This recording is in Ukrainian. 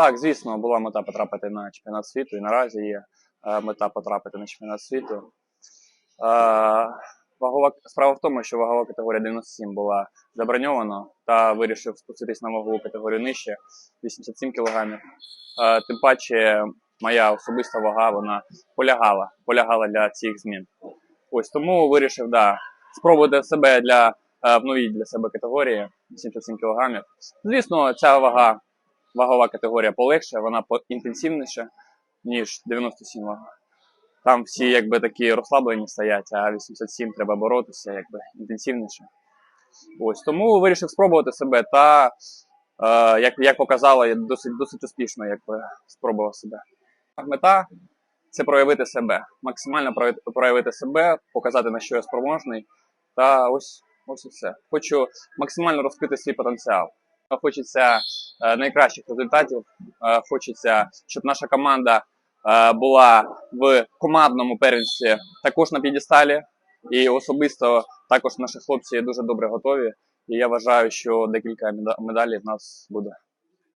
Так, звісно, була мета потрапити на чемпіонат світу, і наразі є е, мета потрапити на чемпіонат світу. Е, Вагова справа в тому, що вагова категорія 97 була заброньована та вирішив спуститись на вагову категорію нижче 87 кг. Е, Тим паче, моя особиста вага вона полягала, полягала для цих змін. Ось тому вирішив да, спробувати себе для в новій для себе категорії 77 кг. Звісно, ця вага вагова категорія полегша, вона інтенсивніша, ніж 97 вага. Там всі якби такі розслаблені стоять, а 87 треба боротися, якби інтенсивніше. Ось тому вирішив спробувати себе та, е, як, як показало, я досить, досить успішно якби, спробував себе. Мета це проявити себе, максимально проявити себе, показати на що я спроможний. Та ось, ось і все. Хочу максимально розкрити свій потенціал. Хочеться е, найкращих результатів. Е, Хочеться, щоб наша команда е, була в командному первенстві також на п'єдесталі. І особисто також наші хлопці дуже добре готові. І я вважаю, що декілька меда- медалей в нас буде.